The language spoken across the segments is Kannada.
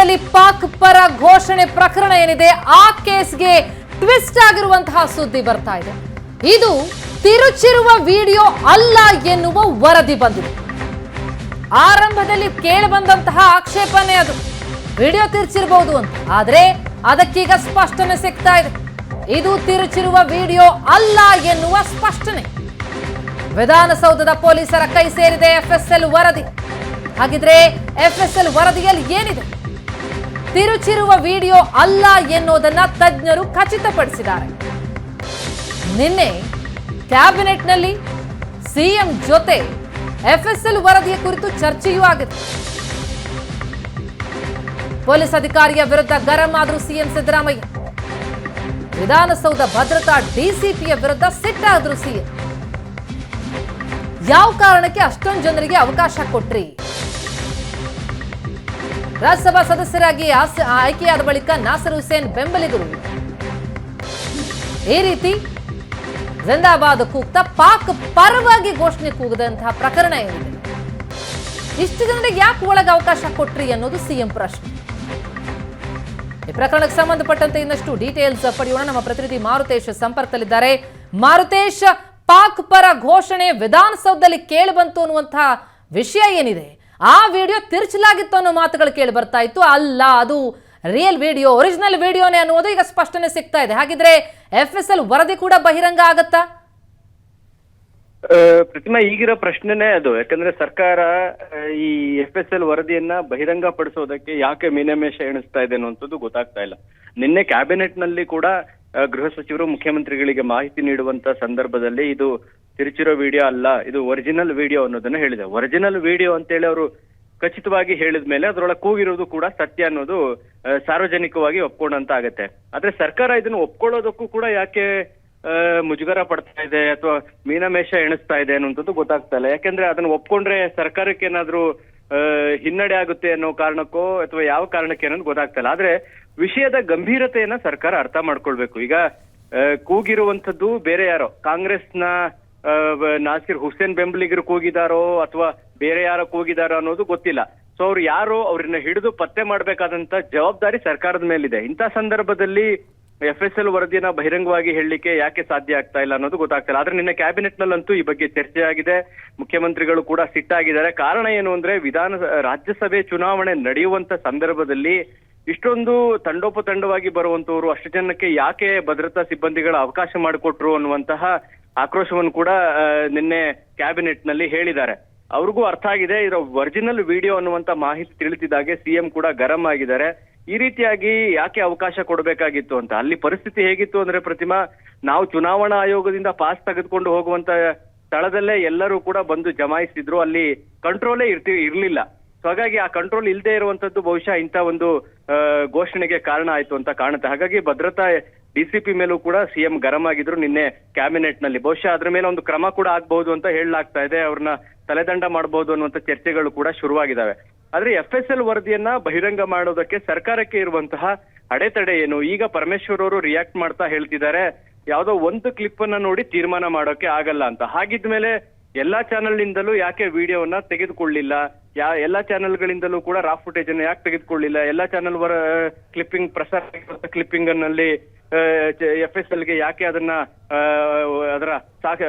ವಿಧಾನಸೌಧದಲ್ಲಿ ಪಾಕ್ ಪರ ಘೋಷಣೆ ಪ್ರಕರಣ ಏನಿದೆ, ಆ ಕೇಸ್ಗೆ ಟ್ವಿಸ್ಟ್ ಆಗಿರುವಂತಹ ಸುದ್ದಿ ಬರ್ತಾ ಇದೆ. ಇದು ತಿರುಚಿರುವ ವಿಡಿಯೋ ಅಲ್ಲ ಎನ್ನುವ ವರದಿ ಬಂದಿದೆ. ಆರಂಭದಲ್ಲಿ ಕೇಳಿಬಂದಂತಹ ಆಕ್ಷೇಪನೆ ಅದು. ವಿಡಿಯೋ ತಿರುಚಿರಬಹುದು ಅಂತ. ಆದ್ರೆ ಅದಕ್ಕೀಗ ಸ್ಪಷ್ಟನೆ ಸಿಗ್ತಾ ಇದೆ. ಇದು ತಿರುಚಿರುವ ವಿಡಿಯೋ ಅಲ್ಲ ಎನ್ನುವ ಸ್ಪಷ್ಟನೆ. ವಿಧಾನಸೌಧದ ಪೊಲೀಸರ ಕೈ ಸೇರಿದೆ ಎಫ್ಎಸ್ಎಲ್ ವರದಿ. ಹಾಗಿದ್ರೆ ಎಫ್ಎಸ್ಎಲ್ ವರದಿಯಲ್ಲಿ ಏನಿದೆ? ತಿರುಚಿರುವ ವಿಡಿಯೋ ಅಲ್ಲ ಎನ್ನುವುದನ್ನ ತಜ್ಞರು ಖಚಿತಪಡಿಸಿದ್ದಾರೆ. ನಿನ್ನೆ ಕ್ಯಾಬಿನೆಟ್ನಲ್ಲಿ ಸಿಎಂ ಜೊತೆ ಎಫ್ಎಸ್ಎಲ್ ವರದಿಯ ಕುರಿತು ಚರ್ಚೆಯೂ ಆಗಿದೆ. ಪೊಲೀಸ್ ಅಧಿಕಾರಿಯ ವಿರುದ್ಧ ಗರಂ ಆದರೂ ಸಿಎಂ ಸಿದ್ದರಾಮಯ್ಯ. ವಿಧಾನಸೌಧ ಭದ್ರತಾ ಡಿಸಿಪಿಯ ವಿರುದ್ಧ ಸಿಟ್ಟಾದರೂ ಸಿಎಂ. ಯಾವ ಕಾರಣಕ್ಕೆ ಅಷ್ಟೊಂದು ಜನರಿಗೆ ಅವಕಾಶ ಕೊಟ್ರಿ? ರಾಜ್ಯಸಭಾ ಸದಸ್ಯರಾಗಿ ಆಯ್ಕೆಯಾದ ಬಳಿಕ ನಾಸರ್ ಹುಸೇನ್ ಬೆಂಬಲಿಗರು. ಈ ರೀತಿ ಜಿಂದಾಬಾದ್ ಕೂಗ್ತಾ ಪಾಕ್ ಪರವಾಗಿ ಘೋಷಣೆ ಕೂಗದಂತಹ ಪ್ರಕರಣ ಏನಿದೆ? ಇಷ್ಟು ಜನರಿಗೆ ಯಾಕೆ ಒಳಗೆ ಅವಕಾಶ ಕೊಟ್ರಿ ಅನ್ನೋದು ಸಿಎಂ ಪ್ರಶ್ನೆ. ಈ ಪ್ರಕರಣಕ್ಕೆ ಸಂಬಂಧಪಟ್ಟಂತೆ ಇನ್ನಷ್ಟು ಡೀಟೇಲ್ಸ್ ಪಡೆಯೋಣ. ನಮ್ಮ ಪ್ರತಿನಿಧಿ ಮಾರುತೇಶ್ ಸಂಪರ್ಕದಲ್ಲಿದ್ದಾರೆ. ಮಾರುತೇಶ್, ಪಾಕ್ ಪರ ಘೋಷಣೆ ವಿಧಾನಸೌಧದಲ್ಲಿ ಕೇಳಿ ಬಂತು ಅನ್ನುವಂತಹ ವಿಷಯ ಏನಿದೆ? ಆ ವಿಡಿಯೋ ತಿರುಚಲಾಗಿತ್ತು ಅನ್ನೋ ಮಾತುಗಳು ಕೇಳಿ ಬರ್ತಾ ಇತ್ತು. ಅಲ್ಲ, ಅದು ರಿಯಲ್ ವಿಡಿಯೋ ಒರಿಜಿನಲ್ ವಿಡಿಯೋನೇ ಅನ್ನೋದು ಈಗ ಸ್ಪಷ್ಟನೆ ಸಿಗ್ತಾ ಇದೆ. ಹಾಗಿದ್ರೆ ಎಫ್ ಎಸ್ ಎಲ್ ವರದಿ ಕೂಡ ಬಹಿರಂಗ ಆಗತ್ತಾ? ಪ್ರತಿಮಾ, ಈಗಿರೋ ಪ್ರಶ್ನೆನೇ ಅದು. ಯಾಕಂದ್ರೆ ಸರ್ಕಾರ ಈ ಎಫ್ ಎಸ್ ಎಲ್ ವರದಿಯನ್ನ ಬಹಿರಂಗ ಪಡಿಸೋದಕ್ಕೆ ಯಾಕೆ ಮೀನಮೇಷ ಎಣಿಸ್ತಾ ಇದೆ ಅನ್ನುವಂಥದ್ದು ಗೊತ್ತಾಗ್ತಾ ಇಲ್ಲ. ನಿನ್ನೆ ಕ್ಯಾಬಿನೆಟ್ನಲ್ಲಿ ಕೂಡ ಗೃಹ ಸಚಿವರು ಮುಖ್ಯಮಂತ್ರಿಗಳಿಗೆ ಮಾಹಿತಿ ನೀಡುವಂತ ಸಂದರ್ಭದಲ್ಲಿ ಇದು ತಿರುಚಿರೋ ವಿಡಿಯೋ ಅಲ್ಲ, ಇದು ಒರಿಜಿನಲ್ ವಿಡಿಯೋ ಅನ್ನೋದನ್ನ ಹೇಳಿದೆ. ಒರಿಜಿನಲ್ ವಿಡಿಯೋ ಅಂತೇಳಿ ಅವರು ಖಚಿತವಾಗಿ ಹೇಳಿದ ಮೇಲೆ ಅದರೊಳಗೆ ಕೂಗಿರೋದು ಕೂಡ ಸತ್ಯ ಅನ್ನೋದು ಸಾರ್ವಜನಿಕವಾಗಿ ಒಪ್ಕೊಂಡಂತ ಆಗತ್ತೆ ಆದ್ರೆ ಸರ್ಕಾರ ಇದನ್ನು ಒಪ್ಕೊಳ್ಳೋದಕ್ಕೂ ಕೂಡ ಯಾಕೆ ಮುಜುಗರ ಪಡ್ತಾ ಇದೆ ಅಥವಾ ಮೀನಮೇಷ ಎಣಿಸ್ತಾ ಇದೆ ಅನ್ನುವಂಥದ್ದು ಗೊತ್ತಾಗ್ತಾ ಇಲ್ಲ. ಯಾಕೆಂದ್ರೆ ಅದನ್ನ ಒಪ್ಕೊಂಡ್ರೆ ಸರ್ಕಾರಕ್ಕೆ ಏನಾದ್ರೂ ಹಿನ್ನಡೆ ಆಗುತ್ತೆ ಅನ್ನೋ ಕಾರಣಕ್ಕೋ ಅಥವಾ ಯಾವ ಕಾರಣಕ್ಕೆ ಅನ್ನೋದು ಗೊತ್ತಾಗ್ತಾ ಇಲ್ಲ. ಆದ್ರೆ ವಿಷಯದ ಗಂಭೀರತೆಯನ್ನ ಸರ್ಕಾರ ಅರ್ಥ ಮಾಡ್ಕೊಳ್ಬೇಕು. ಈಗ ಕೂಗಿರುವಂಥದ್ದು ಬೇರೆ ಯಾರೋ, ಕಾಂಗ್ರೆಸ್ನ ನಾಸಿರ್ ಹುಸೇನ್ ಬೆಂಬಲಿಗರು ಕೂಗಿದಾರೋ ಅಥವಾ ಬೇರೆ ಯಾರ ಕೂಗಿದಾರೋ ಅನ್ನೋದು ಗೊತ್ತಿಲ್ಲ. ಸೊ ಅವ್ರು ಯಾರು ಅವ್ರನ್ನ ಹಿಡಿದು ಪತ್ತೆ ಮಾಡಬೇಕಾದಂತ ಜವಾಬ್ದಾರಿ ಸರ್ಕಾರದ ಮೇಲಿದೆ. ಇಂಥ ಸಂದರ್ಭದಲ್ಲಿ ಎಫ್ ಎಸ್ ಎಲ್ ವರದಿನ ಬಹಿರಂಗವಾಗಿ ಹೇಳಲಿಕ್ಕೆ ಯಾಕೆ ಸಾಧ್ಯ ಆಗ್ತಾ ಇಲ್ಲ ಅನ್ನೋದು ಗೊತ್ತಾಗ್ತಿಲ್ಲ. ಆದ್ರೆ ನಿನ್ನೆ ಕ್ಯಾಬಿನೆಟ್ ನಲ್ಲಂತೂ ಈ ಬಗ್ಗೆ ಚರ್ಚೆ ಆಗಿದೆ. ಮುಖ್ಯಮಂತ್ರಿಗಳು ಕೂಡ ಸಿಟ್ಟಾಗಿದ್ದಾರೆ. ಕಾರಣ ಏನು ಅಂದ್ರೆ ವಿಧಾನ ರಾಜ್ಯಸಭೆ ಚುನಾವಣೆ ನಡೆಯುವಂತ ಸಂದರ್ಭದಲ್ಲಿ ಇಷ್ಟೊಂದು ತಂಡೋಪತಂಡವಾಗಿ ಬರುವಂತವರು ಅಷ್ಟು ಜನಕ್ಕೆ ಯಾಕೆ ಭದ್ರತಾ ಸಿಬ್ಬಂದಿಗಳ ಅವಕಾಶ ಮಾಡಿಕೊಟ್ರು ಅನ್ನುವಂತಹ ಆಕ್ರೋಶವನ್ನು ಕೂಡ ನಿನ್ನೆ ಕ್ಯಾಬಿನೆಟ್ನಲ್ಲಿ ಹೇಳಿದ್ದಾರೆ. ಅವ್ರಿಗೂ ಅರ್ಥ ಆಗಿದೆ ಇದರ ಒರಿಜಿನಲ್ ವಿಡಿಯೋ ಅನ್ನುವಂತ ಮಾಹಿತಿ ತಿಳಿದಿದ್ದಾಗೆ ಸಿಎಂ ಕೂಡ ಗರಂ ಆಗಿದ್ದಾರೆ. ಈ ರೀತಿಯಾಗಿ ಯಾಕೆ ಅವಕಾಶ ಕೊಡಬೇಕಾಗಿತ್ತು ಅಂತ? ಅಲ್ಲಿ ಪರಿಸ್ಥಿತಿ ಹೇಗಿತ್ತು ಅಂದ್ರೆ ಪ್ರತಿಮಾ, ನಾವು ಚುನಾವಣಾ ಆಯೋಗದಿಂದ ಪಾಸ್ ತೆಗೆದುಕೊಂಡು ಹೋಗುವಂತ ಸ್ಥಳದಲ್ಲೇ ಎಲ್ಲರೂ ಕೂಡ ಬಂದು ಜಮಾಯಿಸಿದ್ರು. ಅಲ್ಲಿ ಕಂಟ್ರೋಲೇ ಇರ್ತಿ, ಇರ್ಲಿಲ್ಲ. ಸೊ ಹಾಗಾಗಿ ಆ ಕಂಟ್ರೋಲ್ ಇಲ್ಲದೆ ಇರುವಂತದ್ದು ಬಹುಶಃ ಇಂಥ ಒಂದು ಘೋಷಣೆಗೆ ಕಾರಣ ಆಯ್ತು ಅಂತ ಕಾಣುತ್ತೆ. ಹಾಗಾಗಿ ಭದ್ರತಾ ಡಿಸಿಪಿ ಮೇಲೂ ಕೂಡ ಸಿಎಂ ಗರಂ ಆಗಿದ್ರು. ನಿನ್ನೆ ಕ್ಯಾಬಿನೆಟ್ನಲ್ಲಿ ಬಹುಶಃ ಅದ್ರ ಮೇಲೆ ಒಂದು ಕ್ರಮ ಕೂಡ ಆಗ್ಬಹುದು ಅಂತ ಹೇಳಲಾಗ್ತಾ ಇದೆ. ಅವ್ರನ್ನ ತಲೆದಂಡ ಮಾಡಬಹುದು ಅನ್ನುವಂತ ಚರ್ಚೆಗಳು ಕೂಡ ಶುರುವಾಗಿದ್ದಾವೆ ಆದ್ರೆ ಎಫ್ ಎಸ್ ಎಲ್ ವರದಿಯನ್ನ ಬಹಿರಂಗ ಮಾಡೋದಕ್ಕೆ ಸರ್ಕಾರಕ್ಕೆ ಇರುವಂತಹ ಅಡೆತಡೆ ಏನು? ಈಗ ಪರಮೇಶ್ವರ್ ಅವರು ರಿಯಾಕ್ಟ್ ಮಾಡ್ತಾ ಹೇಳ್ತಿದ್ದಾರೆ. ಯಾವುದೋ ಒಂದು ಕ್ಲಿಪ್ ಅನ್ನ ನೋಡಿ ತೀರ್ಮಾನ ಮಾಡೋಕೆ ಆಗಲ್ಲ ಅಂತ. ಹಾಗಿದ್ಮೇಲೆ ಎಲ್ಲಾ ಚಾನೆಲ್ ನಿಂದಲೂ ಯಾಕೆ ವಿಡಿಯೋವನ್ನ ತೆಗೆದುಕೊಳ್ಳಿಲ್ಲ? ಯಾ ಎಲ್ಲಾ ಚಾನೆಲ್ಗಳಿಂದಲೂ ಕೂಡ ರಾ ಫುಟೇಜ್ ಅನ್ನು ಯಾಕೆ ತೆಗೆದುಕೊಳ್ಳಿಲ್ಲ? ಎಲ್ಲಾ ಚಾನೆಲ್ ವರ ಕ್ಲಿಪ್ಪಿಂಗ್ ಪ್ರಸಾರ ಕ್ಲಿಪ್ಪಿಂಗ್ ಅನ್ನಲ್ಲಿ ಎಫ್ ಎಸ್ಗೆ ಯಾಕೆ ಅದನ್ನ ಆ, ಅದರ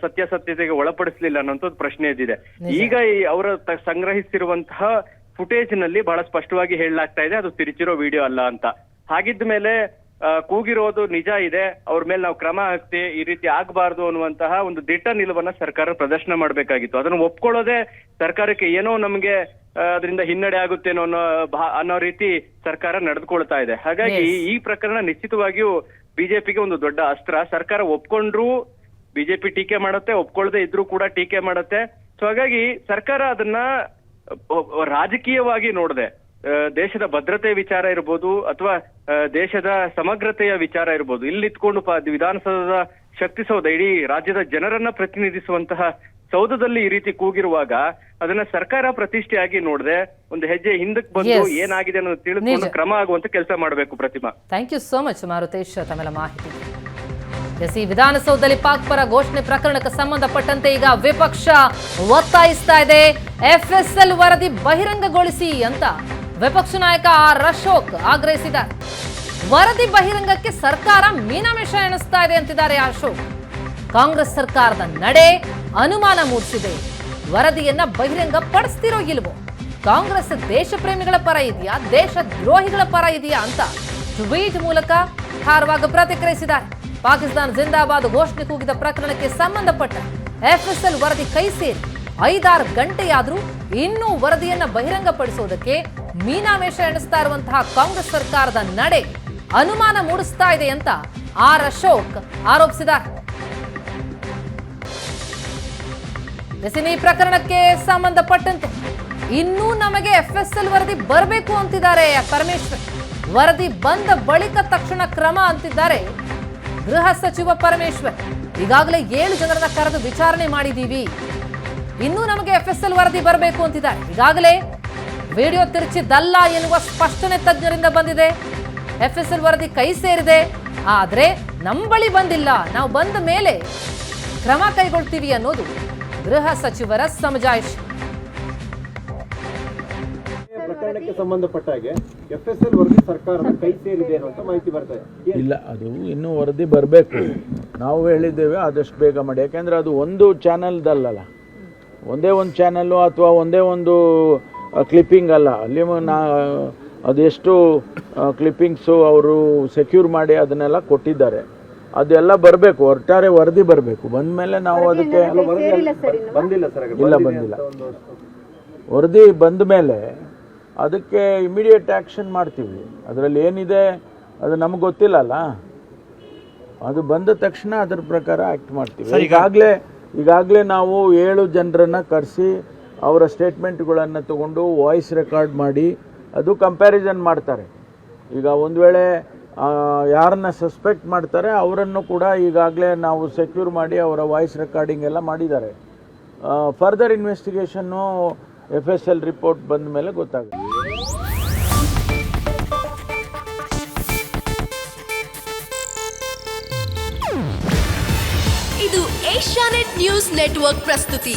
ಸತ್ಯಸತ್ಯತೆಗೆ ಒಳಪಡಿಸಲಿಲ್ಲ ಅನ್ನೋಂಥದ್ದು ಪ್ರಶ್ನೆ ಎದ್ದಿದೆ. ಈಗ ಈ ಅವರ ಸಂಗ್ರಹಿಸಿರುವಂತಹ ಫುಟೇಜ್ನಲ್ಲಿ ಬಹಳ ಸ್ಪಷ್ಟವಾಗಿ ಹೇಳಲಾಗ್ತಾ ಇದೆ ಅದು ತಿರುಚಿರೋ ವಿಡಿಯೋ ಅಲ್ಲ ಅಂತ. ಹಾಗಿದ್ದ ಮೇಲೆ ಆ, ಕೂಗಿರೋದು ನಿಜ ಇದೆ. ಅವ್ರ ಮೇಲೆ ನಾವು ಕ್ರಮ ಹಾಕ್ತಿ ಈ ರೀತಿ ಆಗಬಾರ್ದು ಅನ್ನುವಂತಹ ಒಂದು ದಿಟ್ಟ ನಿಲುವನ್ನ ಸರ್ಕಾರ ಪ್ರದರ್ಶನ ಮಾಡಬೇಕಾಗಿತ್ತು. ಅದನ್ನು ಒಪ್ಕೊಳ್ಳೋದೇ ಸರ್ಕಾರಕ್ಕೆ ಏನೋ ನಮ್ಗೆ ಅದರಿಂದ ಹಿನ್ನಡೆ ಆಗುತ್ತೇನೋ ಅನ್ನೋ ಅನ್ನೋ ರೀತಿ ಸರ್ಕಾರ ನಡೆದುಕೊಳ್ತಾ ಇದೆ. ಹಾಗಾಗಿ ಈ ಪ್ರಕರಣ ನಿಶ್ಚಿತವಾಗಿಯೂ ಬಿಜೆಪಿಗೆ ಒಂದು ದೊಡ್ಡ ಅಸ್ತ್ರ. ಸರ್ಕಾರ ಒಪ್ಕೊಂಡ್ರು ಬಿಜೆಪಿ ಟೀಕೆ ಮಾಡುತ್ತೆ ಒಪ್ಕೊಳ್ಳದೆ ಇದ್ರೂ ಕೂಡ ಟೀಕೆ ಮಾಡುತ್ತೆ. ಸೊ ಹಾಗಾಗಿ ಸರ್ಕಾರ ಅದನ್ನ ರಾಜಕೀಯವಾಗಿ ನೋಡದೆ. ದೇಶದ ಭದ್ರತೆ ವಿಚಾರ ಇರ್ಬೋದು ಅಥವಾ ದೇಶದ ಸಮಗ್ರತೆಯ ವಿಚಾರ ಇರ್ಬೋದು. ಇಲ್ಲಿ ಇತ್ಕೊಂಡು ವಿಧಾನಸೌಧದ ಶಕ್ತಿ ಸೌಧ ಇಡೀ ರಾಜ್ಯದ ಜನರನ್ನ ಪ್ರತಿನಿಧಿಸುವಂತಹ ಸೌಧದಲ್ಲಿ ಈ ರೀತಿ ಕೂಗಿರುವಾಗ ಅದನ್ನ ಸರ್ಕಾರ ಪ್ರತಿಷ್ಠೆಯಾಗಿ ನೋಡದೆ ಒಂದು ಹೆಜ್ಜೆ ಹಿಂದಕ್ಕೆ ಬಂದು ಏನಾಗಿದೆ ಅನ್ನೋದು ತಿಳಿದು ಕ್ರಮ ಆಗುವಂತ ಕೆಲಸ ಮಾಡಬೇಕು Pratima. Thank you so much Marutesh ತಮ್ಮೆಲ್ಲ ಮಾಹಿತಿ. ಎಸ್ ಈ ವಿಧಾನಸೌಧದಲ್ಲಿ ಪಾಕ್ ಪರ ಘೋಷಣೆ ಪ್ರಕರಣಕ್ಕೆ ಸಂಬಂಧಪಟ್ಟಂತೆ ಈಗ ವಿಪಕ್ಷ ಒತ್ತಾಯಿಸ್ತಾ ಇದೆ. ಎಫ್ಎಸ್ಎಲ್ ವರದಿ ಬಹಿರಂಗಗೊಳಿಸಿ ಅಂತ. ವಿಪಕ್ಷ ನಾಯಕ ಆರ್ ಅಶೋಕ್ ಆಗ್ರಹಿಸಿದ್ದಾರೆ ವರದಿ ಬಹಿರಂಗಕ್ಕೆ ಸರ್ಕಾರ ಮೀನಾಮೇಷ ಎಣಿಸ್ತಾ ಇದೆ ಅಂತಿದ್ದಾರೆ ಅಶೋಕ್. ಕಾಂಗ್ರೆಸ್ ಸರ್ಕಾರದ ನಡೆ ಅನುಮಾನ ಮೂಡಿಸಿದೆ. ವರದಿಯನ್ನ ಬಹಿರಂಗ ಪಡಿಸ್ತಿರೋ ಇಲ್ವೋ? ಕಾಂಗ್ರೆಸ್ ದೇಶ ಪ್ರೇಮಿಗಳ ಪರ ಇದೆಯಾ? ದೇಶ ದ್ರೋಹಿಗಳ ಪರ ಇದೆಯಾ ಅಂತ ಟ್ವೀಟ್ ಮೂಲಕ ಖಾರವಾಗಿ ಪ್ರತಿಕ್ರಿಯಿಸಿದ್ದಾರೆ. ಪಾಕಿಸ್ತಾನ ಜಿಂದಾಬಾದ್ ಘೋಷಣೆ ಕೂಗಿದ ಪ್ರಕರಣಕ್ಕೆ ಸಂಬಂಧಪಟ್ಟ ಎಫ್ಎಸ್ಎಲ್ ವರದಿ ಕೈ ಸೇರಿ ಐದಾರು ಗಂಟೆಯಾದರೂ ಇನ್ನೂ ವರದಿಯನ್ನ ಬಹಿರಂಗಪಡಿಸುವುದಕ್ಕೆ ಮೀನಾಮೇಷ ಎಣಿಸ್ತಾ ಇರುವಂತಹ ಕಾಂಗ್ರೆಸ್ ಸರ್ಕಾರದ ನಡೆ ಅನುಮಾನ ಮೂಡಿಸ್ತಾ ಇದೆ ಅಂತ ಆರ್ ಅಶೋಕ್ ಆರೋಪಿಸಿದ್ದಾರೆ. ಪ್ರಕರಣಕ್ಕೆ ಸಂಬಂಧಪಟ್ಟಂತೆ ಇನ್ನೂ ನಮಗೆ ಎಫ್ಎಸ್ಎಲ್ ವರದಿ ಬರಬೇಕು ಅಂತಿದ್ದಾರೆ ಪರಮೇಶ್ವರ್. ವರದಿ ಬಂದ ಬಳಿಕ ತಕ್ಷಣ ಕ್ರಮ ಅಂತಿದ್ದಾರೆ ಗೃಹ ಸಚಿವ ಪರಮೇಶ್ವರ್. ಈಗಾಗಲೇ ಏಳು ಜನರನ್ನ ಕರೆದು ವಿಚಾರಣೆ ಮಾಡಿದ್ದೀವಿ. ಇನ್ನೂ ನಮಗೆ ಎಫ್ಎಸ್ಎಲ್ ವರದಿ ಬರಬೇಕು ಅಂತಿದ್ದಾರೆ. ಈಗಾಗಲೇ ವಿಡಿಯೋ ತಿರುಚಿದ್ದಲ್ಲ ಎನ್ನುವ ಸ್ಪಷ್ಟನೆ ತಜ್ಞರಿಂದ ಬಂದಿದೆ. ಎಫ್ಎಸ್ಎಲ್ ವರದಿ ಕೈ ಸೇರಿದೆ. ಆದರೆ ನಮ್ಮ ಬಳಿ ಬಂದಿಲ್ಲ. ನಾವು ಬಂದ ಮೇಲೆ ಕ್ರಮ ಕೈಗೊಳ್ತೀವಿ ಅನ್ನೋದು ಗೃಹ ಸಚಿವರ ಸಮಜಾಯಿಷಿ. ಪ್ರಕರಣಕ್ಕೆ ಸಂಬಂಧಪಟ್ಟ ಹಾಗೆ ಎಫ್ ಎಸ್ ಎಲ್ ವರದಿ ಸರ್ಕಾರದ ಕೈ ಸೇರಿದೆ ಅನ್ನುವಂತ ಮಾಹಿತಿ ಬರ್ತಾ ಇದೆ. ಇಲ್ಲ ಅದು ಇನ್ನೂ ವರದಿ ಬರಬೇಕು. ನಾವು ಹೇಳಿದ್ದೇವೆ ಆದಷ್ಟು ಬೇಗ ಮಾಡಿ. ಯಾಕೆಂದ್ರೆ ಅದು ಒಂದು ಚಾನಲ್ದಲ್ಲ ಒಂದೇ ಒಂದು ಚಾನಲ್ಲು ಅಥವಾ ಒಂದೇ ಒಂದು ಕ್ಲಿಪ್ಪಿಂಗ್ ಅಲ್ಲ. ಅಲ್ಲಿ ನಾ ಅದೆಷ್ಟು ಕ್ಲಿಪ್ಪಿಂಗ್ಸು ಅವರು ಸೆಕ್ಯೂರ್ ಮಾಡಿ ಅದನ್ನೆಲ್ಲ ಕೊಟ್ಟಿದ್ದಾರೆ. ಅದೆಲ್ಲ ಬರಬೇಕು ಒಟ್ಟಾರೆ ವರದಿ ಬರಬೇಕು. ಬಂದಮೇಲೆ ನಾವು ಅದಕ್ಕೆ ಬಂದಿಲ್ಲ ಸರ್ ಇಲ್ಲ ಬಂದಿಲ್ಲ. ವರದಿ ಬಂದ ಮೇಲೆ ಅದಕ್ಕೆ ಇಮಿಡಿಯೇಟ್ ಆ್ಯಕ್ಷನ್ ಮಾಡ್ತೀವಿ. ಅದರಲ್ಲಿ ಏನಿದೆ ಅದು ನಮ್ಗೆ ಗೊತ್ತಿಲ್ಲಲ್ಲ. ಅದು ಬಂದ ತಕ್ಷಣ ಅದರ ಪ್ರಕಾರ ಆ್ಯಕ್ಟ್ ಮಾಡ್ತೀವಿ. ಈಗಾಗಲೇ ಈಗಾಗಲೇ ನಾವು ಏಳು ಜನರನ್ನು ಕರೆಸಿ ಅವರ ಸ್ಟೇಟ್ಮೆಂಟ್ಗಳನ್ನು ತಗೊಂಡು ವಾಯ್ಸ್ ರೆಕಾರ್ಡ್ ಮಾಡಿ ಅದು ಕಂಪ್ಯಾರಿಸನ್ ಮಾಡ್ತಾರೆ. ಈಗ ಒಂದು ವೇಳೆ ಯಾರನ್ನ ಸಸ್ಪೆಕ್ಟ್ ಮಾಡ್ತಾರೆ, ಅವರನ್ನು ಕೂಡ ಈಗಾಗಲೇ ನಾವು ಸೆಕ್ಯೂರ್ ಮಾಡಿ ಅವರ ವಾಯ್ಸ್ ರೆಕಾರ್ಡಿಂಗ್ ಎಲ್ಲ ಮಾಡಿದ್ದಾರೆ. Further ಇನ್ವೆಸ್ಟಿಗೇಷನ್ನು F S L report ಬಂದ ಮೇಲೆ ಗೊತ್ತಾಗುತ್ತೆ. ಇದು ಏಷ್ಯಾನೆಟ್ ನ್ಯೂಸ್ ನೆಟ್ವರ್ಕ್ ಪ್ರಸ್ತುತಿ.